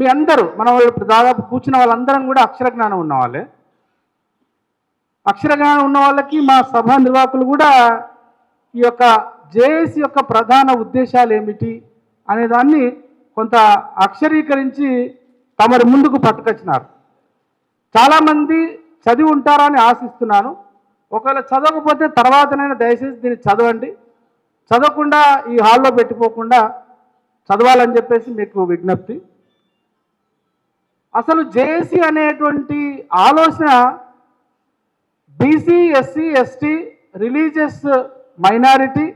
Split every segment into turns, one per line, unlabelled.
మీ అందరూ మనం ఇప్పుడు దాదాపు కూర్చున్న వాళ్ళందరం కూడా అక్షర జ్ఞానం ఉన్న వాళ్ళే అక్షర జ్ఞానం ఉన్న వాళ్ళకి మా సభ నిర్వాహకులు కూడా ఈ యొక్క జేఏసీ యొక్క ప్రధాన ఉద్దేశాలు ఏమిటి అనేదాన్ని కొంత అక్షరీకరించి తమరి ముందుకు పట్టుకొచ్చినారు. చాలామంది చదివి ఉంటారని ఆశిస్తున్నాను. ఒకవేళ చదవకపోతే తర్వాతనైనా దయచేసి దీన్ని చదవండి. చదవకుండా ఈ హాల్లో పెట్టిపోకుండా చదవాలని చెప్పేసి మీకు విజ్ఞప్తి. అసలు జేఏసీ అనేటువంటి ఆలోచన BC SC ST religious minority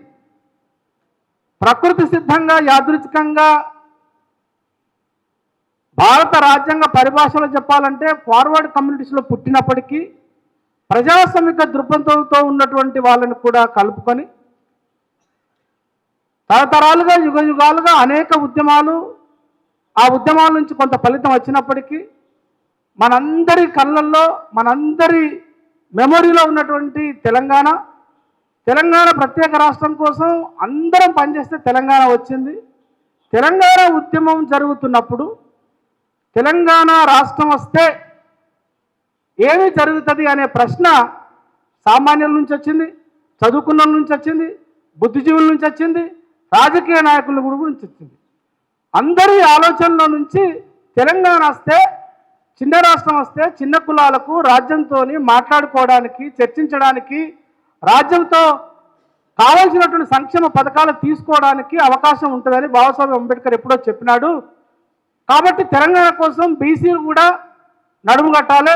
ప్రకృతి సిద్ధంగా యాదృచ్ఛికంగా భారత రాజ్యాంగ పరిభాషలో చెప్పాలంటే ఫార్వర్డ్ కమ్యూనిటీస్లో పుట్టినప్పటికీ ప్రజాస్వామిక దృక్పథంతో ఉన్నటువంటి వాళ్ళని కూడా కలుపుకొని తరతరాలుగా యుగ యుగాలుగా అనేక ఉద్యమాలు ఆ ఉద్యమాల నుంచి కొంత ఫలితం వచ్చినప్పటికీ మనందరి కళ్ళల్లో మనందరి మెమొరీలో ఉన్నటువంటి తెలంగాణ తెలంగాణ ప్రత్యేక రాష్ట్రం కోసం అందరం పనిచేస్తే తెలంగాణ వచ్చింది. తెలంగాణ ఉద్యమం జరుగుతున్నప్పుడు తెలంగాణ రాష్ట్రం వస్తే ఏమి జరుగుతుంది అనే ప్రశ్న సామాన్యుల నుంచి వచ్చింది చదువుకున్న నుంచి వచ్చింది బుద్ధిజీవుల నుంచి వచ్చింది రాజకీయ నాయకుల నుంచి వచ్చింది. అందరి ఆలోచనల నుంచి తెలంగాణ వస్తే చిన్న రాష్ట్రం వస్తే చిన్న కులాలకు రాజ్యంతో మాట్లాడుకోవడానికి చర్చించడానికి రాజ్యంతో కావాల్సినటువంటి సంక్షేమ పథకాలు తీసుకోవడానికి అవకాశం ఉంటుందని బాబాసాహెబ్ అంబేద్కర్ ఎప్పుడో చెప్పినాడు. కాబట్టి తెలంగాణ కోసం బీసీలు కూడా నడుము కట్టాలి.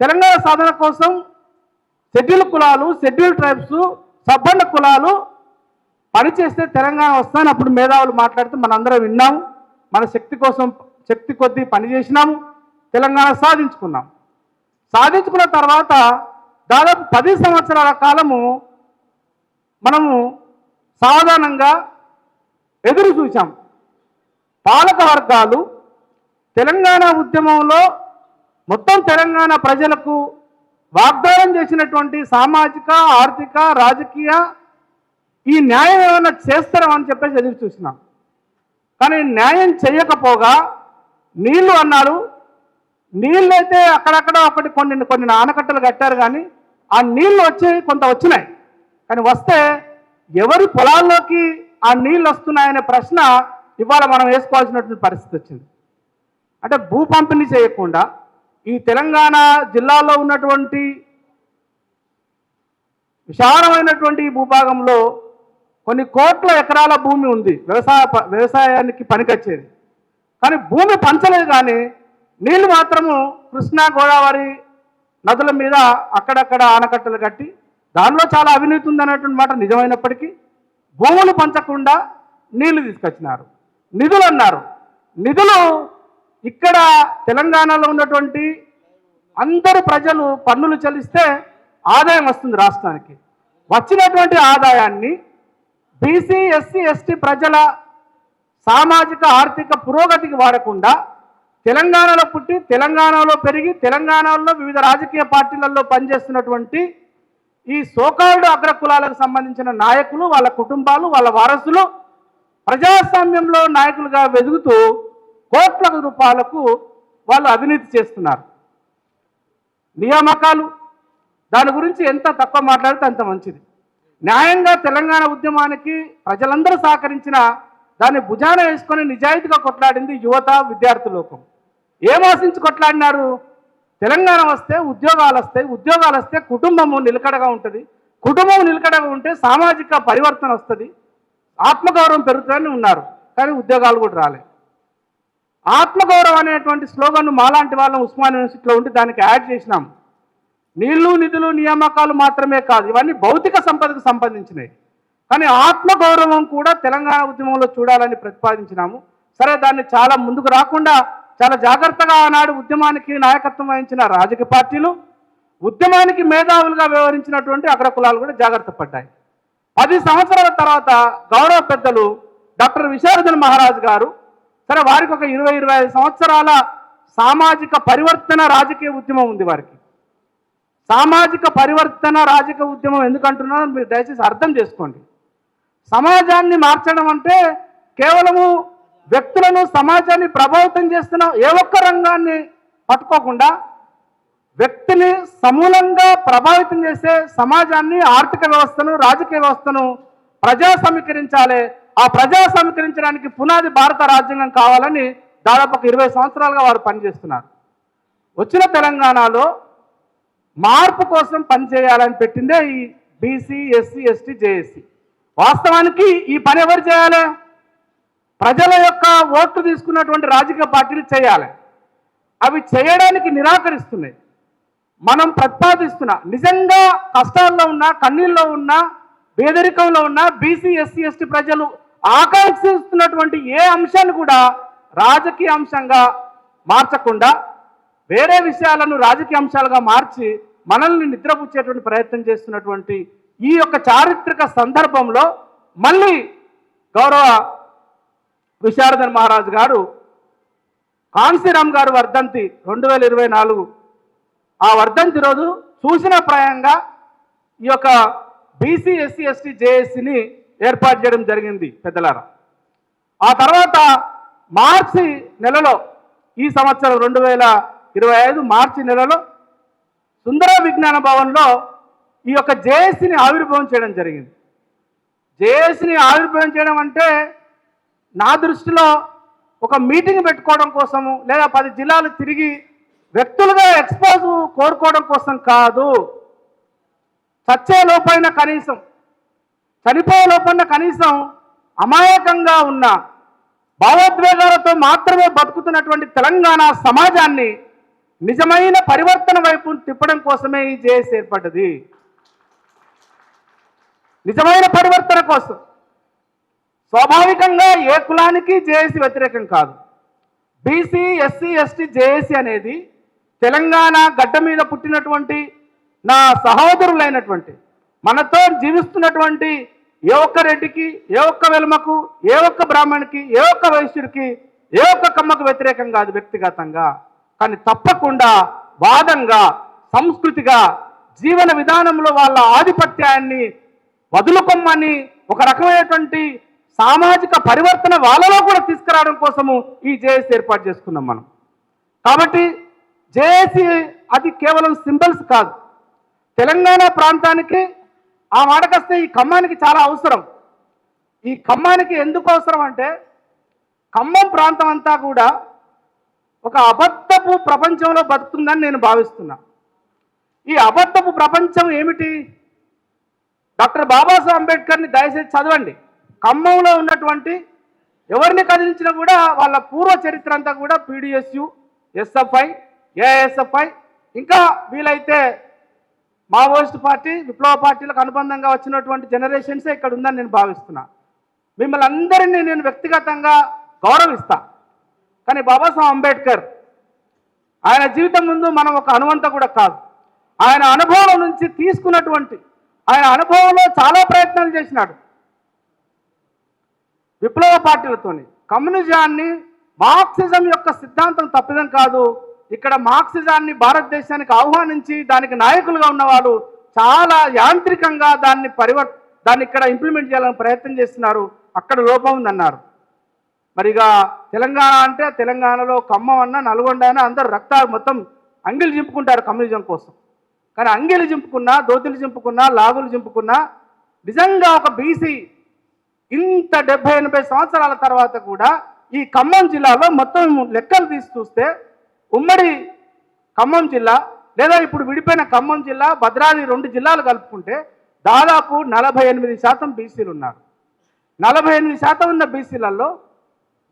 తెలంగాణ సాధన కోసం షెడ్యూల్ కులాలు షెడ్యూల్ ట్రైబ్స్ సబ్బండ కులాలు పనిచేస్తే తెలంగాణ వస్తాను అప్పుడు మేధావులు మాట్లాడితే మనందరం విన్నాము మన శక్తి కోసం శక్తి కొద్దీ పనిచేసినాము తెలంగాణ సాధించుకున్నాం. సాధించుకున్న తర్వాత దాదాపు పది సంవత్సరాల కాలము మనము సాధారణంగా ఎదురు చూసాం పాలక వర్గాలు తెలంగాణ ఉద్యమంలో మొత్తం తెలంగాణ ప్రజలకు వాగ్దానం చేసినటువంటి సామాజిక ఆర్థిక రాజకీయ ఈ న్యాయం ఏమైనా చేస్తారా అని చెప్పేసి ఎదురు చూసినాం. కానీ న్యాయం చేయకపోగా నీళ్ళు అన్నారు. నీళ్ళైతే అక్కడక్కడ ఒకటి కొన్ని కొన్ని ఆనకట్టలు కట్టారు కానీ ఆ నీళ్ళు వచ్చి కొంత వచ్చినాయి. కానీ వస్తే ఎవరి పొలాల్లోకి ఆ నీళ్ళు వస్తున్నాయనే ప్రశ్న ఇవాళ మనం వేసుకోవాల్సినటువంటి పరిస్థితి వచ్చింది. అంటే భూ పంపిణీ చేయకుండా ఈ తెలంగాణ జిల్లాలో ఉన్నటువంటి విశాలమైనటువంటి భూభాగంలో కొన్ని కోట్ల ఎకరాల భూమి ఉంది. వ్యవసాయ వ్యవసాయానికి పనికొచ్చేది. కానీ భూమి పంచలేదు కానీ నీళ్ళు మాత్రము కృష్ణా గోదావరి నదుల మీద అక్కడక్కడ ఆనకట్టలు కట్టి దానిలో చాలా అవినీతి ఉందనేటువంటి మాట నిజమైనప్పటికీ భూములు పంచకుండా నీళ్ళు తీసుకొచ్చినారు. నిధులు అన్నారు. నిధులు ఇక్కడ తెలంగాణలో ఉన్నటువంటి అందరు ప్రజలు పన్నులు చెల్లిస్తే ఆదాయం వస్తుంది రాష్ట్రానికి. వచ్చినటువంటి ఆదాయాన్ని బీసీ ఎస్సీ ఎస్టీ ప్రజల సామాజిక ఆర్థిక పురోగతికి వాడకుండా తెలంగాణలో పుట్టి తెలంగాణలో పెరిగి తెలంగాణలో వివిధ రాజకీయ పార్టీలలో పనిచేస్తున్నటువంటి ఈ సోకాల్డ్ అగ్రకులాలకు సంబంధించిన నాయకులు వాళ్ళ కుటుంబాలు వాళ్ళ వారసులు ప్రజాస్వామ్యంలో నాయకులుగా వెదుగుతూ కోట్ల రూపాయలకు వాళ్ళు అవినీతి చేస్తున్నారు. నియామకాలు దాని గురించి ఎంత తక్కువ మాట్లాడితే అంత మంచిది. న్యాయంగా తెలంగాణ ఉద్యమానికి ప్రజలందరూ సహకరించిన దాన్ని భుజాన వేసుకొని నిజాయితీగా కొట్లాడింది యువత విద్యార్థి లోకం. ఏం కొట్లాడినారు? తెలంగాణ వస్తే ఉద్యోగాలు వస్తాయి ఉద్యోగాలు వస్తే కుటుంబము నిలకడగా ఉంటుంది. కుటుంబం నిలకడగా ఉంటే సామాజిక పరివర్తన వస్తుంది. ఆత్మగౌరవం పెరుగుతుందని ఉన్నారు కానీ ఉద్యోగాలు కూడా రాలే. ఆత్మగౌరవం అనేటువంటి స్లోగన్ మాలాంటి వాళ్ళం ఉస్మాన్ యూనివర్సిటీలో ఉండి దానికి యాడ్ చేసినాం. నీళ్ళు నిధులు నియామకాలు మాత్రమే కాదు ఇవన్నీ భౌతిక సంపదకు సంబంధించినవి. కానీ ఆత్మగౌరవం కూడా తెలంగాణ ఉద్యమంలో చూడాలని ప్రతిపాదించినాము. సరే దాన్ని చాలా ముందుకు రాకుండా చాలా జాగ్రత్తగా ఆనాడు ఉద్యమానికి నాయకత్వం వహించిన రాజకీయ పార్టీలు ఉద్యమానికి మేధావులుగా వ్యవహరించినటువంటి అగ్ర కులాలు కూడా జాగ్రత్త పడ్డాయి. పది సంవత్సరాల తర్వాత గౌరవ పెద్దలు డాక్టర్ విశారదన్ మహారాజ్ గారు సరే వారికి ఒక ఇరవై ఇరవై ఐదు సంవత్సరాల సామాజిక పరివర్తన రాజకీయ ఉద్యమం ఉంది వారికి. సామాజిక పరివర్తన రాజకీయ ఉద్యమం ఎందుకంటున్నారో మీరు దయచేసి అర్థం చేసుకోండి. సమాజాన్ని మార్చడం అంటే కేవలము వ్యక్తులను సమాజాన్ని ప్రభావితం చేస్తున్న ఏ ఒక్క రంగాన్ని పట్టుకోకుండా వ్యక్తిని సమూలంగా ప్రభావితం చేసే సమాజాన్ని ఆర్థిక వ్యవస్థను రాజకీయ వ్యవస్థను ప్రజా సమీకరించాలి. ఆ ప్రజా సమీకరించడానికి పునాది భారత రాజ్యాంగం కావాలని దాదాపు ఒక ఇరవై సంవత్సరాలుగా వారు పనిచేస్తున్నారు. వచ్చిన తెలంగాణలో మార్పు కోసం పనిచేయాలని పెట్టిందే ఈ బీసీ ఎస్సీ ఎస్టీ జేఎస్సీ వాస్తవానికి ఈ పని ఎవరు చేయాలి? ప్రజల యొక్క ఓట్లు తీసుకున్నటువంటి రాజకీయ పార్టీలు చేయాలి. అవి చేయడానికి నిరాకరిస్తున్నాయి. మనం ప్రతిపాదిస్తున్న నిజంగా కష్టాల్లో ఉన్న కన్నీళ్ళలో ఉన్న పేదరికంలో ఉన్న బీసీ ఎస్సీ ఎస్టీ ప్రజలు ఆకాంక్షిస్తున్నటువంటి ఏ అంశాన్ని కూడా రాజకీయ అంశంగా మార్చకుండా వేరే విషయాలను రాజకీయ అంశాలుగా మార్చి మనల్ని నిద్రపుచ్చేటువంటి ప్రయత్నం చేస్తున్నటువంటి ఈ యొక్క చారిత్రక సందర్భంలో మళ్ళీ గౌరవ విశారదన్ మహారాజ్ గారు కాన్సీరామ్ గారు వర్ధంతి రెండు వేల ఇరవై నాలుగు. ఆ వర్ధంతి రోజు సూచన ప్రాయంగా ఈ యొక్క బీసీ ఎస్సీ ఎస్టీ జేఏసీని ఏర్పాటు చేయడం జరిగింది పెద్దలారా. ఆ తర్వాత మార్చి నెలలో ఈ సంవత్సరం రెండు వేల ఇరవై ఐదు మార్చి నెలలో సుందర విజ్ఞాన భవన్లో ఈ యొక్క జేఏసీని ఆవిర్భావం చేయడం జరిగింది. జేఏసీని ఆవిర్భావం చేయడం అంటే నా దృష్టిలో ఒక మీటింగ్ పెట్టుకోవడం కోసము లేదా పది జిల్లాలు తిరిగి వ్యక్తులుగా ఎక్స్పోజ్ కోరుకోవడం కోసం కాదు. చచ్చే లోపైన కనీసం చనిపోయే లోపైన కనీసం అమాయకంగా ఉన్న భావోద్వేగాలతో మాత్రమే బతుకుతున్నటువంటి తెలంగాణ సమాజాన్ని నిజమైన పరివర్తన వైపు తిప్పడం కోసమే ఈ జేఎస్ ఏర్పడ్డది. నిజమైన పరివర్తన కోసం. స్వాభావికంగా ఏ కులానికి జేఏసీ వ్యతిరేకం కాదు. బీసీ ఎస్సీ ఎస్టీ జేఏసీ అనేది తెలంగాణ గడ్డ మీద పుట్టినటువంటి నా సహోదరులైనటువంటి మనతో జీవిస్తున్నటువంటి ఏ ఒక్క రెడ్డికి ఏ ఒక్క వెలుమకు ఏ ఒక్క బ్రాహ్మణికి ఏ ఒక్క వైశ్యుడికి ఏ ఒక్క కమ్మకు వ్యతిరేకం కాదు వ్యక్తిగతంగా. కానీ తప్పకుండా వాదంగా సంస్కృతిగా జీవన విధానంలో వాళ్ళ ఆధిపత్యాన్ని వదులుకొమ్మని ఒక రకమైనటువంటి సామాజిక పరివర్తన వాళ్ళలో కూడా తీసుకురావడం కోసము ఈ జేఏసీ ఏర్పాటు చేసుకున్నాం మనం. కాబట్టి జేఏసీ అది కేవలం సింబల్స్ కాదు. తెలంగాణ ప్రాంతానికి ఆ మాటకొస్తే ఈ ఖమ్మానికి చాలా అవసరం. ఈ ఖమ్మానికి ఎందుకు అవసరం అంటే ఖమ్మం ప్రాంతం అంతా కూడా ఒక అబద్ధపు ప్రపంచంలో బతుకుతుందని నేను భావిస్తున్నా. ఈ అబద్ధపు ప్రపంచం ఏమిటి? డాక్టర్ బాబాసాహెబ్ అంబేద్కర్ని దయచేసి చదవండి. ఖమ్మంలో ఉన్నటువంటి ఎవరిని కదిలించినా కూడా వాళ్ళ పూర్వ చరిత్ర అంతా కూడా పీడిఎస్యు ఎస్ఎఫ్ఐ ఏఎస్ఎఫ్ఐ ఇంకా వీలైతే మావోయిస్ట్ పార్టీ విప్లవ పార్టీలకు అనుబంధంగా వచ్చినటువంటి జనరేషన్సే ఇక్కడ ఉందని నేను భావిస్తున్నా. మిమ్మల్ని అందరినీ నేను వ్యక్తిగతంగా గౌరవిస్తా. కానీ బాబాసాహెబ్ అంబేద్కర్ ఆయన జీవితం ముందు మనం ఒక అనువంత కూడా కాదు. ఆయన అనుభవం నుంచి తీసుకున్నటువంటి ఆయన అనుభవంలో చాలా ప్రయత్నాలు చేసినాడు. విప్లవ పార్టీలతోని కమ్యూనిజాన్ని మార్క్సిజం యొక్క సిద్ధాంతం తప్పిదం కాదు. ఇక్కడ మార్క్సిజాన్ని భారతదేశానికి ఆహ్వానించి దానికి నాయకులుగా ఉన్నవాళ్ళు చాలా యాంత్రికంగా దాన్ని పరివర్ దాన్ని ఇక్కడ ఇంప్లిమెంట్ చేయాలని ప్రయత్నం చేస్తున్నారు. అక్కడ లోపం ఉందన్నారు. మరిగా తెలంగాణ అంటే తెలంగాణలో ఖమ్మం అన్న నల్గొండ అయినా అందరూ రక్తాలు మొత్తం అంగిలు చింపుకుంటారు కమ్యూనిజం కోసం. కానీ అంగిలు చింపుకున్నా దోతులు చింపుకున్నా లాగులు చింపుకున్నా నిజంగా ఒక బీసీ ఇంత డెబ్బై ఎనభై సంవత్సరాల తర్వాత కూడా ఈ ఖమ్మం జిల్లాలో మొత్తం లెక్కలు తీసి చూస్తే ఉమ్మడి ఖమ్మం జిల్లా లేదా ఇప్పుడు విడిపోయిన ఖమ్మం జిల్లా భద్రాద్రి రెండు జిల్లాలు కలుపుకుంటే దాదాపు నలభై ఎనిమిది శాతం బీసీలు ఉన్నారు. నలభై ఎనిమిది శాతం ఉన్న బీసీలలో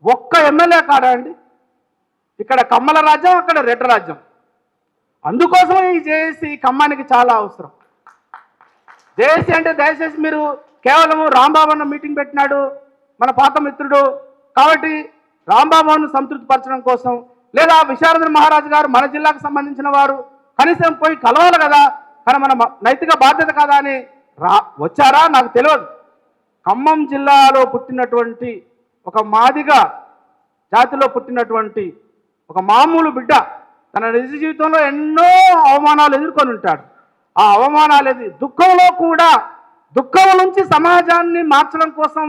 ఒక్క ఎమ్మెల్యే కాడా అండి? ఇక్కడ కమ్మల రాజ్యం అక్కడ రెడ్డ రాజ్యం. అందుకోసం ఈ జేఏసీ ఖమ్మానికి చాలా అవసరం. జేఏసీ అంటే దయచేసి మీరు కేవలం రాంబాబు అన్న మీటింగ్ పెట్టినాడు మన పాత మిత్రుడు. కాబట్టి రాంబాబును సంతృప్తిపరచడం కోసం లేదా విశారదన్ మహారాజు గారు మన జిల్లాకు సంబంధించిన వారు కనీసం పోయి కలవాలి కదా కానీ మన నైతిక బాధ్యత కదా అని రా వచ్చారా? నాకు తెలియదు. ఖమ్మం జిల్లాలో పుట్టినటువంటి ఒక మాదిగ జాతిలో పుట్టినటువంటి ఒక మామూలు బిడ్డ తన నిజ జీవితంలో ఎన్నో అవమానాలు ఎదుర్కొని ఉంటాడు. ఆ అవమానాలు ఎది దుఃఖంలో కూడా దుఃఖం నుంచి సమాజాన్ని మార్చడం కోసం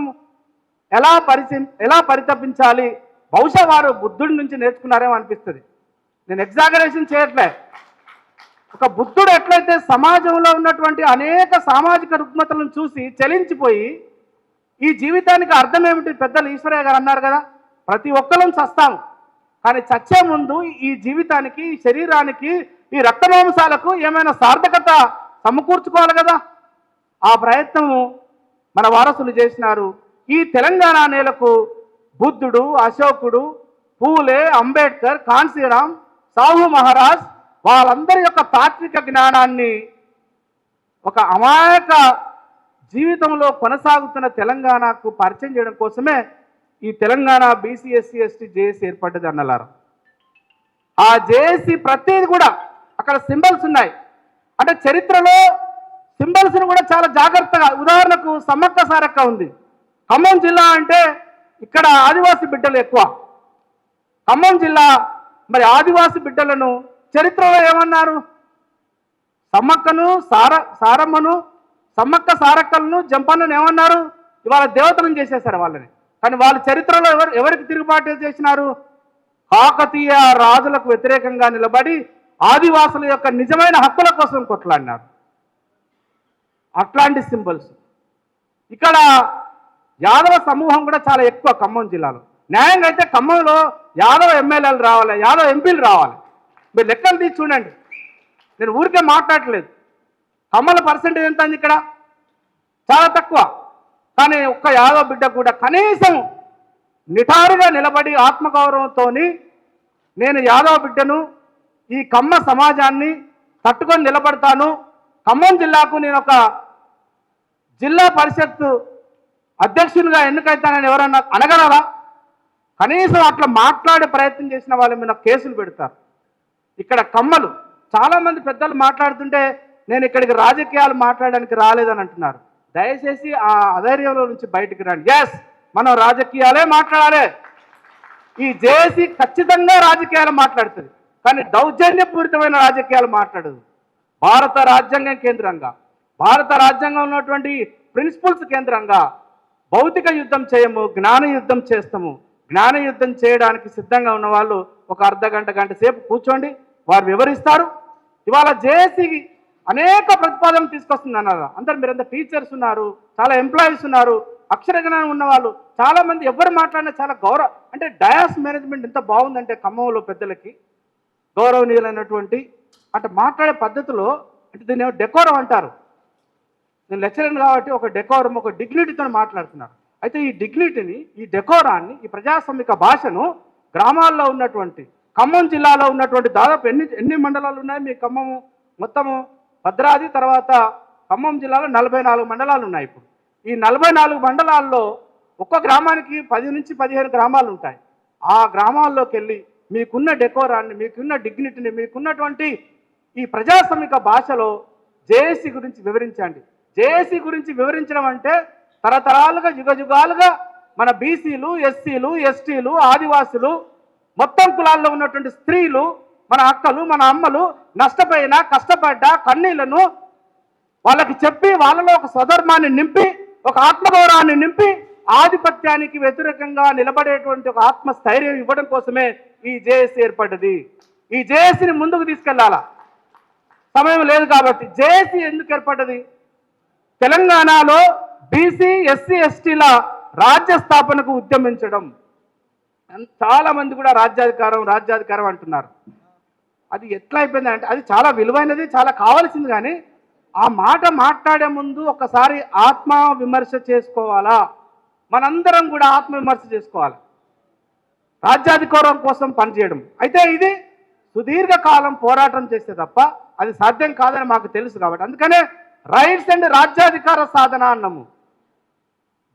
ఎలా పరిచి ఎలా పరితపించాలి? బహుశా వారు బుద్ధుడి నుంచి నేర్చుకున్నారేమో అనిపిస్తుంది. నేను ఎగ్జాగరేషన్ చేయట్లే. ఒక బుద్ధుడు ఎట్లయితే సమాజంలో ఉన్నటువంటి అనేక సామాజిక రుగ్మతలను చూసి చలించిపోయి ఈ జీవితానికి అర్థం ఏమిటి? పెద్దలు ఈశ్వరయ్య గారు అన్నారు కదా ప్రతి ఒక్కరం చస్తాం. కానీ చచ్చే ముందు ఈ జీవితానికి ఈ శరీరానికి ఈ రక్తమాంసాలకు ఏమైనా సార్థకత సమకూర్చుకోవాలి కదా? ఆ ప్రయత్నము మన వారసులు చేసినారు. ఈ తెలంగాణ నేలకు బుద్ధుడు అశోకుడు పూలే అంబేద్కర్ కాన్సీరామ్ సాహు మహారాజ్ వాళ్ళందరి యొక్క తాత్విక జ్ఞానాన్ని ఒక అమాయక జీవితంలో కొనసాగుతున్న తెలంగాణకు పరిచయం చేయడం కోసమే ఈ తెలంగాణ బీసీఎస్సీ ఎస్టీ జేఏసీ ఏర్పడ్డది అన్నలారు. ఆ జేఏసీ ప్రతిది కూడా అక్కడ సింబల్స్ ఉన్నాయి. అంటే చరిత్రలో సింబల్స్ని కూడా చాలా జాగ్రత్తగా ఉదాహరణకు సమ్మక్క సారక్క ఉంది. ఖమ్మం జిల్లా అంటే ఇక్కడ ఆదివాసీ బిడ్డలు ఎక్కువ. ఖమ్మం జిల్లా మరి ఆదివాసి బిడ్డలను చరిత్రలో ఏమన్నారు? సమ్మక్కను సార సారమ్మను సమ్మక్క సారక్కలను జంపన్నను ఏమన్నారు? ఇవాళ దేవతలను చేసేశారు వాళ్ళని. కానీ వాళ్ళ చరిత్రలో ఎవరు ఎవరికి తిరుగుబాటు చేసినారు? కాకతీయ రాజులకు వ్యతిరేకంగా నిలబడి ఆదివాసుల యొక్క నిజమైన హక్కుల కోసం కొట్లాడినారు. అట్లాంటి సింబల్స్. ఇక్కడ యాదవ సమూహం కూడా చాలా ఎక్కువ ఖమ్మం జిల్లాలో. న్యాయంగా అయితే ఖమ్మంలో యాదవ ఎమ్మెల్యేలు రావాలి యాదవ ఎంపీలు రావాలి. మీరు లెక్కలు తీసి చూడండి. నేను ఊరికే మాట్లాడలేదు. కమ్మల పర్సెంటేజ్ ఎంత ఉంది ఇక్కడ? చాలా తక్కువ. కానీ ఒక్క యాదవ బిడ్డ కూడా కనీసం నిటారుగా నిలబడి ఆత్మగౌరవంతో నేను యాదవ బిడ్డను ఈ కమ్మ సమాజాన్ని తట్టుకొని నిలబడతాను. ఖమ్మం జిల్లాకు నేను ఒక జిల్లా పరిషత్ అధ్యక్షునిగా ఎన్నికైతానని ఎవరన్నా అనగలరా? కనీసం అట్లా మాట్లాడే ప్రయత్నం చేసిన వాళ్ళ మీద కేసులు పెడతారు? ఇక్కడ కమ్మలు చాలామంది పెద్దలు మాట్లాడుతుంటే నేను ఇక్కడికి రాజకీయాలు మాట్లాడడానికి రాలేదని అంటున్నారు. దయచేసి ఆ అధైర్యంలో నుంచి బయటికి రండి. ఎస్ మనం రాజకీయాలే మాట్లాడాలి. ఈ జేఏసీ ఖచ్చితంగా రాజకీయాలు మాట్లాడుతుంది. కానీ దౌర్జన్యపూరితమైన రాజకీయాలు మాట్లాడదు. భారత రాజ్యాంగం కేంద్రంగా. భారత రాజ్యాంగం ఉన్నటువంటి ప్రిన్సిపల్స్ కేంద్రంగా. భౌతిక యుద్ధం చేయము జ్ఞాన యుద్ధం చేస్తాము. జ్ఞాన యుద్ధం చేయడానికి సిద్ధంగా ఉన్న వాళ్ళు ఒక అర్ధ గంట గంట సేపు కూర్చోండి. వారు వివరిస్తారు. ఇవాళ జేఏసీ అనేక ప్రతిపాదనలు తీసుకొస్తుంది అన్నారు అందరు మీరంతా టీచర్స్ ఉన్నారు చాలా ఎంప్లాయీస్ ఉన్నారు అక్షర జ్ఞానం ఉన్నవాళ్ళు చాలా మంది ఎవరు మాట్లాడినా చాలా గౌరవ అంటే డయాస్ మేనేజ్మెంట్ ఎంత బాగుందంటే ఖమ్మంలో పెద్దలకి గౌరవనీయులైనటువంటి అంటే మాట్లాడే పద్ధతిలో అంటే దీన్ని ఏమో డెకోరం అంటారు. నేను లెక్చరర్ కాబట్టి ఒక డెకోరం ఒక డిగ్నిటీతో మాట్లాడుతున్నారు. అయితే ఈ డిగ్నిటీని ఈ డెకోరాన్ని ఈ ప్రజాస్వామిక భాషను గ్రామాల్లో ఉన్నటువంటి ఖమ్మం జిల్లాలో ఉన్నటువంటి దాదాపు ఎన్ని ఎన్ని మండలాలు ఉన్నాయి మీ ఖమ్మము మొత్తము? భద్రాది తర్వాత ఖమ్మం జిల్లాలో నలభై నాలుగు మండలాలు ఉన్నాయి ఇప్పుడు. ఈ నలభై నాలుగు మండలాల్లో ఒక్క గ్రామానికి పది నుంచి పదిహేను గ్రామాలు ఉంటాయి. ఆ గ్రామాల్లోకి వెళ్ళి మీకున్న డెకోరాన్ని మీకున్న డిగ్నిటీని మీకున్నటువంటి ఈ ప్రజాస్వామిక భాషలో జేఏసీ గురించి వివరించండి. జేఏసీ గురించి వివరించడం అంటే తరతరాలుగా యుగ యుగాలుగా మన బీసీలు ఎస్సీలు ఎస్టీలు ఆదివాసులు మొత్తం కులాల్లో ఉన్నటువంటి స్త్రీలు మన అక్కలు మన అమ్మలు నష్టపోయిన కష్టపడ్డ కన్నీళ్ళను వాళ్ళకి చెప్పి వాళ్ళలో ఒక స్వధర్మాన్ని నింపి ఒక ఆత్మగౌరవాన్ని నింపి ఆధిపత్యానికి వ్యతిరేకంగా నిలబడేటువంటి ఒక ఆత్మస్థైర్యం ఇవ్వడం కోసమే ఈ జేఏసీ ఏర్పడ్డది. ఈ జేఏసీని ముందుకు తీసుకెళ్ళాలా. సమయం లేదు కాబట్టి. జేఏసీ ఎందుకు ఏర్పడ్డది? తెలంగాణలో బీసీ ఎస్సీ ఎస్టీల రాజ్య స్థాపనకు ఉద్యమించడం. చాలా మంది కూడా రాజ్యాధికారం రాజ్యాధికారం అంటున్నారు. అది ఎట్లా అయిపోయింది అంటే అది చాలా విలువైనది చాలా కావాల్సింది కానీ ఆ మాట మాట్లాడే ముందు ఒకసారి ఆత్మ విమర్శ చేసుకోవాలా? మనందరం కూడా ఆత్మ విమర్శ చేసుకోవాలి. రాజ్యాధికారం కోసం పనిచేయడం అయితే ఇది సుదీర్ఘకాలం పోరాటం చేస్తే తప్ప అది సాధ్యం కాదని మాకు తెలుసు కాబట్టి. అందుకనే రైట్స్ అండ్ రాజ్యాధికార సాధన అన్నము.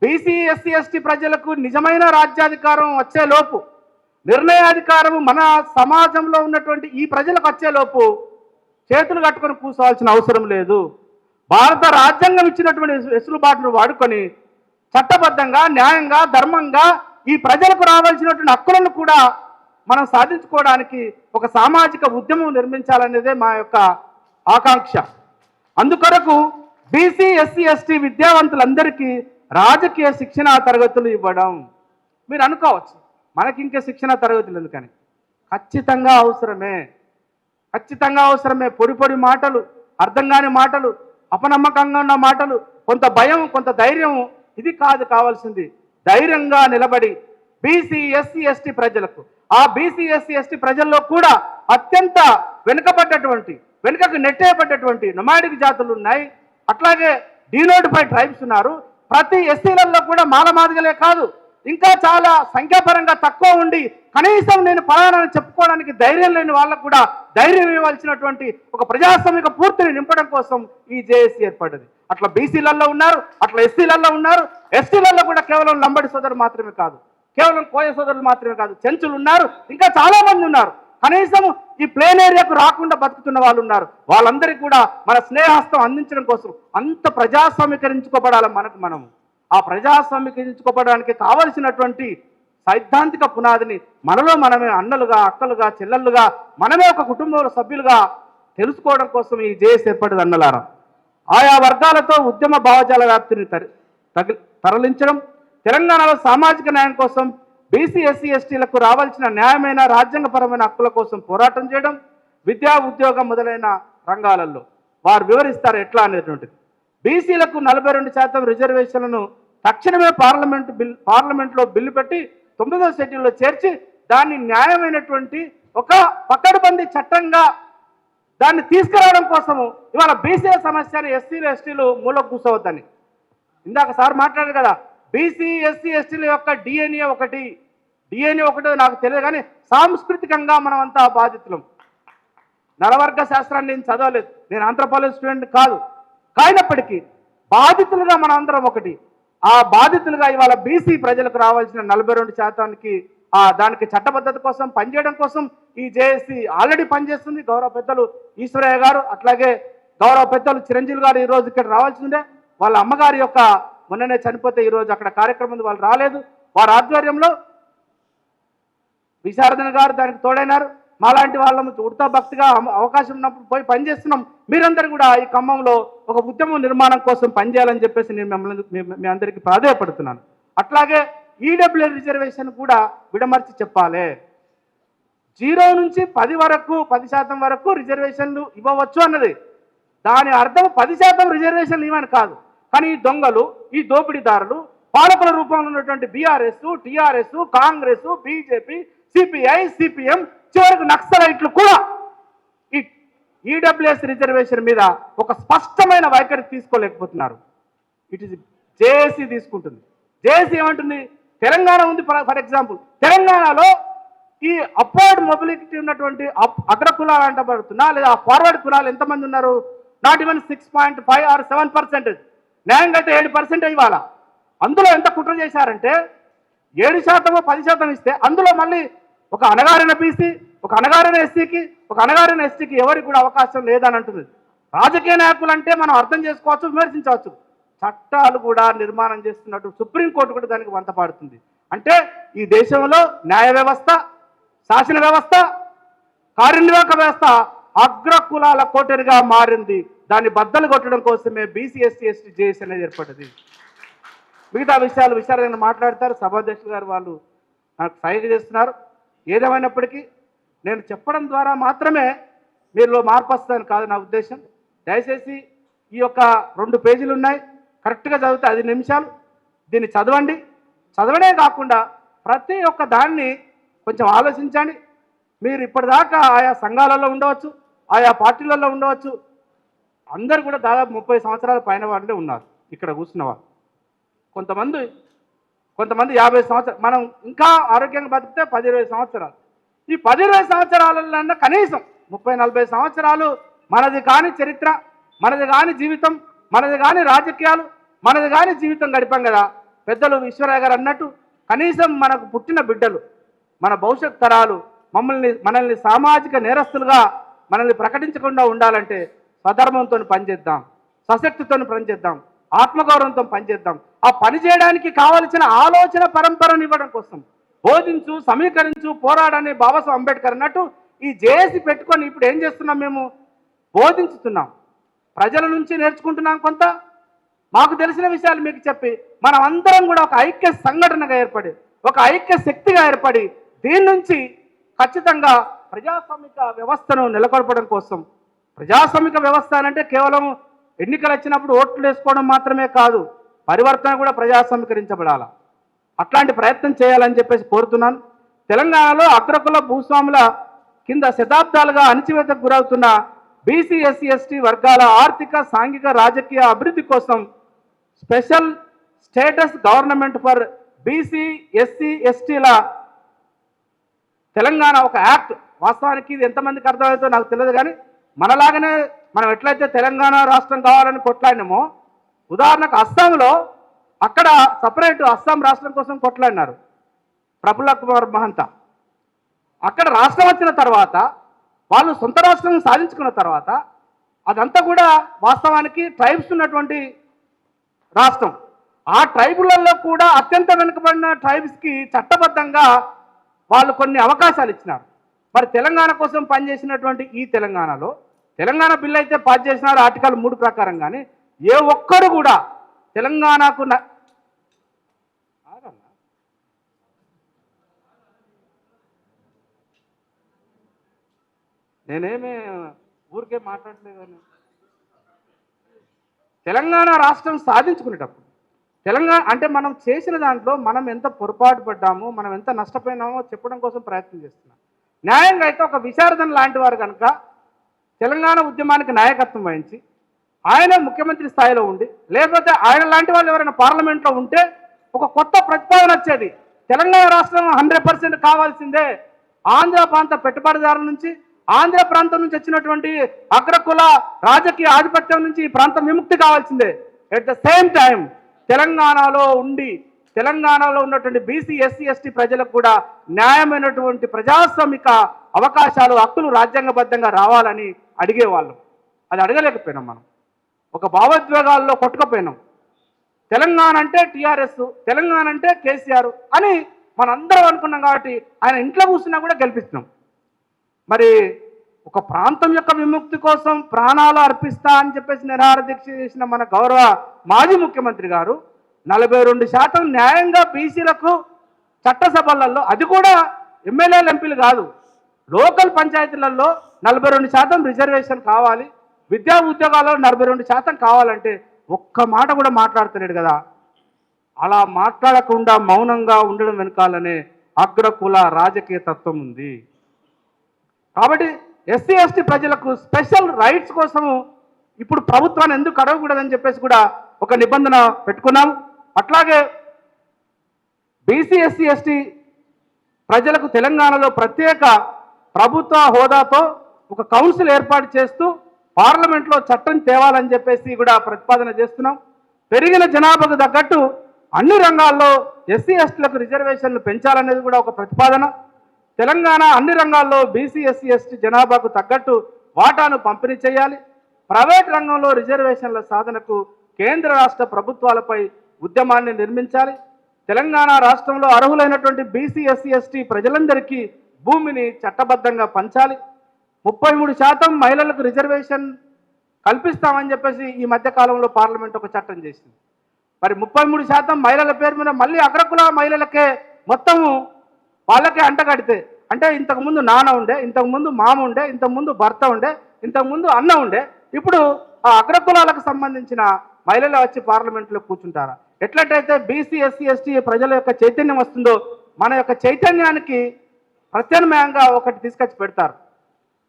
బీసీ ఎస్సీ ఎస్టీ ప్రజలకు నిజమైన రాజ్యాధికారం వచ్చే నిర్ణయాధికారము నిర్ణయాధికారం మన సమాజంలో ఉన్నటువంటి ఈ ప్రజలకు వచ్చేలోపు చేతులు కట్టుకొని కూర్చోవాల్సిన అవసరం లేదు. భారత రాజ్యాంగం ఇచ్చినటువంటి వెసులుబాటును వాడుకొని చట్టబద్ధంగా న్యాయంగా ధర్మంగా ఈ ప్రజలకు రావాల్సినటువంటి హక్కులను కూడా మనం సాధించుకోవడానికి ఒక సామాజిక ఉద్యమం నిర్మించాలనేదే మా యొక్క ఆకాంక్ష. అందుకొరకు బీసీ ఎస్సీ ఎస్టీ విద్యావంతులందరికీ రాజకీయ శిక్షణా తరగతులు ఇవ్వడం మీరు అనుకోవచ్చు. మనకి ఇంకా శిక్షణా తరగతులు ఎందుకని ఖచ్చితంగా అవసరమే. ఖచ్చితంగా అవసరమే. పొడి పొడి మాటలు అర్థం కాని మాటలు అపనమ్మకంగా ఉన్న మాటలు కొంత భయం కొంత ధైర్యం ఇది కాదు కావాల్సింది. ధైర్యంగా నిలబడి బీసీ ఎస్సీ ఎస్టీ ప్రజలకు ఆ బీసీ ఎస్సీ ఎస్టీ ప్రజల్లో కూడా అత్యంత వెనుకబడ్డటువంటి వెనుకకు నెట్టేయబడ్డటువంటి నొమాడిక్ జాతులు ఉన్నాయి. అట్లాగే డీనోటిఫైడ్ ట్రైబ్స్ ఉన్నారు. ప్రతి ఎస్సీలలో కూడా మాలమాదిగలే కాదు. ఇంకా చాలా సంఖ్యాపరంగా తక్కువ ఉండి కనీసం నేను పలానాన్ని చెప్పుకోవడానికి ధైర్యం లేని వాళ్ళకు కూడా ధైర్యం ఇవ్వాల్సినటువంటి ఒక ప్రజాస్వామిక పూర్తిని నింపడం కోసం ఈ జేఏసీ ఏర్పడ్డది అట్లా బీసీలలో ఉన్నారు అట్లా ఎస్సీలలో ఉన్నారు. ఎస్టీలలో కూడా కేవలం లంబడి సోదరులు మాత్రమే కాదు కేవలం కోయ సోదరులు మాత్రమే కాదు చెంచులు ఉన్నారు ఇంకా చాలా మంది ఉన్నారు. కనీసం ఈ ప్లేన్ ఏరియాకు రాకుండా బతుకుతున్న వాళ్ళు ఉన్నారు. వాళ్ళందరికీ కూడా మన స్నేహస్తం అందించడం కోసం అంత ప్రజాస్వామీకరించుకోబడాలి మనకు మనము. ఆ ప్రజాస్వామికించుకోవడానికి కావలసినటువంటి సైద్ధాంతిక పునాదిని మనలో మనమే అన్నలుగా అక్కలుగా చెల్లెళ్ళుగా మనమే ఒక కుటుంబంలో సభ్యులుగా తెలుసుకోవడం కోసం ఈ జేఎస్ ఏర్పడింది అన్నలారా. ఆయా వర్గాలతో ఉద్యమ భావజాల వ్యాప్తిని తరి తగి తరలించడం తెలంగాణలో సామాజిక న్యాయం కోసం బీసీ ఎస్సీ ఎస్టీలకు రావాల్సిన న్యాయమైన రాజ్యాంగపరమైన హక్కుల కోసం పోరాటం చేయడం విద్యా ఉద్యోగం మొదలైన రంగాలలో వారు వివరిస్తారు ఎట్లా అనేటువంటిది. బీసీలకు నలభై రెండు శాతం రిజర్వేషన్లను తక్షణమే పార్లమెంట్ బిల్ పార్లమెంట్లో బిల్లు పెట్టి తొమ్మిదవ షెడ్యూల్లో చేర్చి దాన్ని న్యాయమైనటువంటి ఒక పకడ్బందీ చట్టంగా దాన్ని తీసుకురావడం కోసము ఇవాళ బీసీల సమస్యని ఎస్సీలు ఎస్టీలు మూలకు కూర్చోవద్దని ఇందాక సార్ మాట్లాడారు కదా బీసీ ఎస్సీ ఎస్టీల యొక్క డిఎన్ఏ ఒకటి డిఎన్ఏ ఒకటి నాకు తెలియదు కానీ సాంస్కృతికంగా మనం అంతా బాధితులం. నలవర్గ శాస్త్రాన్ని నేను చదవలేదు. నేను ఆంథ్రపాలజీ స్టూడెంట్ కాదు. కానప్పటికీ బాధితులుగా మనం అందరం ఒకటి. ఆ బాధితులుగా ఇవాళ బీసీ ప్రజలకు రావాల్సిన నలభై రెండు శాతానికి ఆ దానికి చట్టబద్ధత కోసం పనిచేయడం కోసం ఈ జేఏసీ ఆల్రెడీ పనిచేస్తుంది గౌరవ పెద్దలు ఈశ్వరయ్య గారు అట్లాగే గౌరవ పెద్దలు చిరంజీవి గారు ఈ రోజు ఇక్కడ రావాల్సిందే వాళ్ళ అమ్మగారి యొక్క మొన్ననే చనిపోతే ఈరోజు అక్కడ కార్యక్రమం వాళ్ళు రాలేదు. వారి ఆధ్వర్యంలో విశారదన గారు దానికి తోడైనారు. మాలాంటి వాళ్ళము ఉడతా భక్తిగా అవకాశం ఉన్నప్పుడు పోయి పనిచేస్తున్నాం మీరందరూ కూడా ఈ ఖమ్మంలో ఒక ఉద్యమం నిర్మాణం కోసం పనిచేయాలని చెప్పేసి నేను మిమ్మల్ని మీ- మీ అందరికీ ప్రాధాయపడుతున్నాను. అట్లాగే ఈడబ్ల్యూ రిజర్వేషన్ కూడా విడమర్చి చెప్పాలి. జీరో నుంచి పది వరకు పది శాతం వరకు రిజర్వేషన్లు ఇవ్వవచ్చు అన్నది. దాని అర్థం పది శాతం రిజర్వేషన్లు ఇవ్వని కాదు. కానీ ఈ దొంగలు ఈ దోపిడీదారులు పాలకుల రూపంలో ఉన్నటువంటి BRS TRS Congress BJP CPI CPM చివరకు నక్సలైట్లు కూడా ఈ ఈడబ్ల్యూఎస్ రిజర్వేషన్ మీద ఒక స్పష్టమైన వైఖరి తీసుకోలేకపోతున్నారు. ఇట్ ఇస్ జేఏసీ తీసుకుంటుంది. జేఏసీ ఏమంటుంది? తెలంగాణ ఉంది ఫర్ ఎగ్జాంపుల్. తెలంగాణలో ఈ అప్వర్డ్ మొబిలిటీ ఉన్నటువంటి అప్- అగ్ర కులాలు అంటబడుతున్నా లేదా ఫార్వర్డ్ కులాలు ఎంతమంది ఉన్నారు? Not even six point five or seven percentage న్యాయంగా అయితే ఏడు పర్సెంట్ ఇవ్వాలా? అందులో ఎంత కుట్ర చేశారంటే ఏడు శాతము పది శాతం ఇస్తే అందులో మళ్ళీ ఒక అనగారిన బీసీ ఒక అనగారిన ఎస్సీకి ఒక అనగారిన ఎస్టీకి ఎవరికి కూడా అవకాశం లేదని అంటుంది రాజకీయ నాయకులు అంటే మనం అర్థం చేసుకోవచ్చు విమర్శించవచ్చు. చట్టాలు కూడా నిర్మాణం చేస్తున్నట్టు సుప్రీంకోర్టు కూడా దానికి వంతపాడుతుంది అంటే ఈ దేశంలో న్యాయ వ్యవస్థ శాసన వ్యవస్థ కార్యనిర్వాహక వ్యవస్థ అగ్ర కులాల కోటరిగా మారింది. దాన్ని బద్దలు కొట్టడం కోసమే బీసీ ఎస్టీ ఎస్టీ జేఎస్ అనేది ఏర్పడింది మిగతా విషయాలు విచారంగా మాట్లాడతారు. సభాధ్యక్షులు గారు వాళ్ళు నాకు సైగ చేస్తున్నారు. ఏదేమైనప్పటికీ నేను చెప్పడం ద్వారా మాత్రమే మీరులో మార్పు వస్తుందని కాదు నా ఉద్దేశం. దయచేసి ఈ యొక్క రెండు పేజీలు ఉన్నాయి. కరెక్ట్గా చదివితే ఐదు నిమిషాలు. దీన్ని చదవండి. చదవడే కాకుండా ప్రతి ఒక్క దాన్ని కొంచెం ఆలోచించండి. మీరు ఇప్పటిదాకా ఆయా సంఘాలలో ఉండవచ్చు ఆయా పార్టీలలో ఉండవచ్చు. అందరు కూడా దాదాపు ముప్పై సంవత్సరాల పైన వాళ్ళే ఉన్నారు. ఇక్కడ కూర్చున్న వాళ్ళు. కొంతమంది కొంతమంది యాభై సంవత్సరాలు మనం ఇంకా ఆరోగ్యంగా బతికితే పది ఇరవై సంవత్సరాలు. ఈ పది ఇరవై సంవత్సరాలన్నా కనీసం ముప్పై నలభై సంవత్సరాలు మనది కాని చరిత్ర మనది కాని జీవితం మనది కాని రాజకీయాలు మనది కాని జీవితం గడిపాం కదా. పెద్దలు ఈశ్వరయ్య గారు అన్నట్టు కనీసం మనకు పుట్టిన బిడ్డలు మన భవిష్యత్ తరాలు మమ్మల్ని మనల్ని సామాజిక నేరస్తులుగా మనల్ని ప్రకటించకుండా ఉండాలంటే స్వధర్మంతో పనిచేద్దాం సశక్తితో పనిచేద్దాం ఆత్మగౌరవంతో పనిచేద్దాం. ఆ పని చేయడానికి కావలసిన ఆలోచన పరంపరను ఇవ్వడం కోసం. బోధించు సమీకరించు పోరాడని బాబాసాహెబ్ అంబేద్కర్ అన్నట్టు ఈ జేఏసీ పెట్టుకొని ఇప్పుడు ఏం చేస్తున్నాం మేము? బోధించుతున్నాం. ప్రజల నుంచి నేర్చుకుంటున్నాం కొంత. మాకు తెలిసిన విషయాలు మీకు చెప్పి మనం అందరం కూడా ఒక ఐక్య సంఘటనగా ఏర్పడి ఒక ఐక్య శక్తిగా ఏర్పడి దీని నుంచి ఖచ్చితంగా ప్రజాస్వామిక వ్యవస్థను నెలకొల్పడం కోసం. ప్రజాస్వామిక వ్యవస్థ అంటే కేవలం ఎన్నికలు వచ్చినప్పుడు ఓట్లు వేసుకోవడం మాత్రమే కాదు. పరివర్తన కూడా ప్రజాస్వామీకరించబడాల అట్లాంటి ప్రయత్నం చేయాలని చెప్పేసి కోరుతున్నాను. తెలంగాణలో అగ్రకుల భూస్వాముల కింద శతాబ్దాలుగా అణచివేతకు గురవుతున్న బీసీ ఎస్సీ ఎస్టీ వర్గాల ఆర్థిక సాంఘిక రాజకీయ అభివృద్ధి కోసం special status government for BC SC ఎస్టీల తెలంగాణ ఒక యాక్ట్. వాస్తవానికి ఇది ఎంతమందికి అర్థమవుతుందో నాకు తెలియదు కానీ మనలాగానే మనం ఎట్లయితే తెలంగాణ రాష్ట్రం కావాలని కొట్లాడినామో ఉదాహరణకు అస్సాంలో అక్కడ సపరేట్ అస్సాం రాష్ట్రం కోసం కొట్లాడినారు. ప్రఫుల్ల కుమార్ మహంత. అక్కడ రాష్ట్రం వచ్చిన తర్వాత వాళ్ళు సొంత రాష్ట్రం సాధించుకున్న తర్వాత అదంతా కూడా వాస్తవానికి ట్రైబ్స్ ఉన్నటువంటి రాష్ట్రం. ఆ ట్రైబులలో కూడా అత్యంత వెనుకబడిన ట్రైబ్స్కి చట్టబద్ధంగా వాళ్ళు కొన్ని అవకాశాలు ఇచ్చినారు. మరి తెలంగాణ కోసం పనిచేసినటువంటి ఈ తెలంగాణలో తెలంగాణ బిల్ అయితే పాస్ చేసినారు ఆర్టికల్ మూడు ప్రకారం కానీ ఏ ఒక్కరు కూడా తెలంగాణకు నేనేమి ఊరికే మాట్లాడలేదని? తెలంగాణ రాష్ట్రం సాధించుకునేటప్పుడు తెలంగాణ అంటే మనం చేసిన దాంట్లో మనం ఎంత పొరపాటు పడ్డామో మనం ఎంత నష్టపోయినామో చెప్పడం కోసం ప్రయత్నం చేస్తున్నాం. న్యాయంగా అయితే ఒక విశారదన్ లాంటి వారు కనుక తెలంగాణ ఉద్యమానికి నాయకత్వం వహించి ఆయన ముఖ్యమంత్రి స్థాయిలో ఉండి లేకపోతే ఆయన లాంటి వాళ్ళు ఎవరైనా పార్లమెంట్లో ఉంటే ఒక కొత్త ప్రతిపాదన వచ్చేది. తెలంగాణ రాష్ట్రం హండ్రెడ్ పర్సెంట్ కావాల్సిందే. ఆంధ్ర ప్రాంత పెట్టుబడిదారుల నుంచి ఆంధ్ర ప్రాంతం నుంచి వచ్చినటువంటి అగ్రకుల రాజకీయ ఆధిపత్యం నుంచి ఈ ప్రాంతం విముక్తి కావాల్సిందే. ఎట్ ద సేమ్ టైం తెలంగాణలో ఉండి తెలంగాణలో ఉన్నటువంటి బీసీ ఎస్సీ ఎస్టీ ప్రజలకు కూడా న్యాయమైనటువంటి ప్రజాస్వామిక అవకాశాలు హక్కులు రాజ్యాంగబద్ధంగా రావాలని అడిగేవాళ్ళం. అది అడగలేకపోయినాం మనం. ఒక భావోద్వేగాల్లో కొట్టుకుపోయినాం. తెలంగాణ అంటే టీఆర్ఎస్ తెలంగాణ అంటే కేసీఆర్ అని మనందరం అనుకున్నాం కాబట్టి ఆయన ఇంట్లో కూర్చున్నా కూడా గెలిపిస్తున్నాం. మరి ఒక ప్రాంతం యొక్క విముక్తి కోసం ప్రాణాలు అర్పిస్తా అని చెప్పేసి నిరాహార దీక్ష చేసిన మన గౌరవ మాజీ ముఖ్యమంత్రి గారు నలభై రెండు శాతం న్యాయంగా బీసీలకు చట్టసభలలో అది కూడా ఎమ్మెల్యేలు ఎంపీలు కాదు లోకల్ పంచాయతీలలో నలభై రెండు శాతం రిజర్వేషన్ కావాలి. విద్యా ఉద్యోగాల్లో నలభై రెండు శాతం కావాలంటే ఒక్క మాట కూడా మాట్లాడతలేడు కదా. అలా మాట్లాడకుండా మౌనంగా ఉండడం వెనకాలనే అగ్రకుల రాజకీయ తత్వం ఉంది. కాబట్టి ఎస్సీ ఎస్టీ ప్రజలకు స్పెషల్ రైట్స్ కోసము ఇప్పుడు ప్రభుత్వాన్ని ఎందుకు అడగకూడదని చెప్పేసి కూడా ఒక నిబంధన పెట్టుకున్నాం. అట్లాగే బీసీ ఎస్సీ ఎస్టీ ప్రజలకు తెలంగాణలో ప్రత్యేక ప్రభుత్వ హోదాతో ఒక కౌన్సిల్ ఏర్పాటు చేస్తూ పార్లమెంట్లో చట్టం తేవాలని చెప్పేసి కూడా ప్రతిపాదన చేస్తున్నాం. పెరిగిన జనాభాకు తగ్గట్టు అన్ని రంగాల్లో ఎస్సీ ఎస్టీలకు రిజర్వేషన్లు పెంచాలనేది కూడా ఒక ప్రతిపాదన. తెలంగాణ అన్ని రంగాల్లో బీసీ ఎస్సీ ఎస్టీ జనాభాకు తగ్గట్టు వాటాను పంపిణీ చేయాలి. ప్రైవేట్ రంగంలో రిజర్వేషన్ల సాధనకు కేంద్ర రాష్ట్ర ప్రభుత్వాలపై ఉద్యమాన్ని నిర్మించాలి. తెలంగాణ రాష్ట్రంలో అర్హులైనటువంటి బీసీ ఎస్సీ ఎస్టీ ప్రజలందరికీ భూమిని చట్టబద్ధంగా పంచాలి. ముప్పై మూడు శాతం మహిళలకు రిజర్వేషన్ కల్పిస్తామని చెప్పేసి ఈ మధ్య కాలంలో పార్లమెంట్ ఒక చట్టం చేసింది. మరి ముప్పై మూడు శాతం మహిళల పేరు మీద మళ్ళీ అగ్రకుల మహిళలకే మొత్తము వాళ్ళకే అంటగడితే అంటే ఇంతకుముందు నాన్న ఉండే ఇంతకుముందు మామ ఉండే ఇంతకుముందు భర్త ఉండే ఇంతకుముందు అన్న ఉండే ఇప్పుడు ఆ అగ్రకులాలకు సంబంధించిన మహిళలు వచ్చి పార్లమెంట్లో కూర్చుంటారా? ఎట్లట్టయితే బీసీ ఎస్సీ ఎస్టీ ప్రజల యొక్క చైతన్యం వస్తుందో మన యొక్క చైతన్యానికి ప్రత్యామ్నాయంగా ఒకటి తీసుకొచ్చి పెడతారు.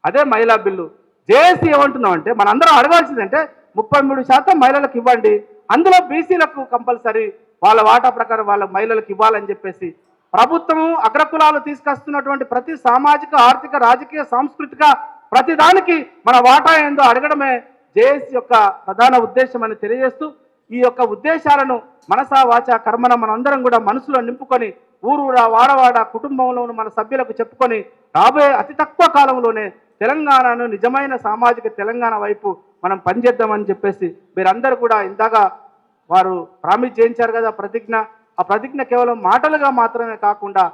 అదే మహిళా బిల్లు. జేఏసీ ఏమంటున్నాం అంటే మనందరం అడగాల్సిందంటే ముప్పై మూడు శాతం మహిళలకు ఇవ్వండి. అందులో బీసీలకు కంపల్సరీ వాళ్ళ వాటా ప్రకారం వాళ్ళ మహిళలకు ఇవ్వాలని చెప్పేసి. ప్రభుత్వము అగ్రకులాలు తీసుకొస్తున్నటువంటి ప్రతి సామాజిక ఆర్థిక రాజకీయ సాంస్కృతిక ప్రతిదానికి మన వాటా ఏందో అడగడమే జేఏసీ యొక్క ప్రధాన ఉద్దేశం అని తెలియజేస్తూ ఈ యొక్క ఉద్దేశాలను మనసా వాచ కర్మన మనందరం కూడా మనసులో నింపుకొని ఊరూరా వాడవాడ కుటుంబంలోను మన సభ్యులకు చెప్పుకొని రాబోయే అతి తక్కువ కాలంలోనే తెలంగాణను నిజమైన సామాజిక తెలంగాణ వైపు మనం పనిచేద్దామని చెప్పేసి మీరందరూ కూడా ఇందాక వారు ప్రామిస్ చేయించారు కదా ప్రతిజ్ఞ. ఆ ప్రతిజ్ఞ కేవలం మాటలుగా మాత్రమే కాకుండా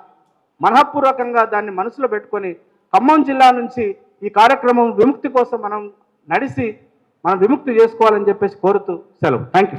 మనఃపూర్వకంగా దాన్ని మనసులో పెట్టుకొని ఖమ్మం జిల్లా నుంచి ఈ కార్యక్రమం విముక్తి కోసం మనం నడిచి మనం విముక్తి చేసుకోవాలని చెప్పేసి కోరుతూ సెలవు. Thank you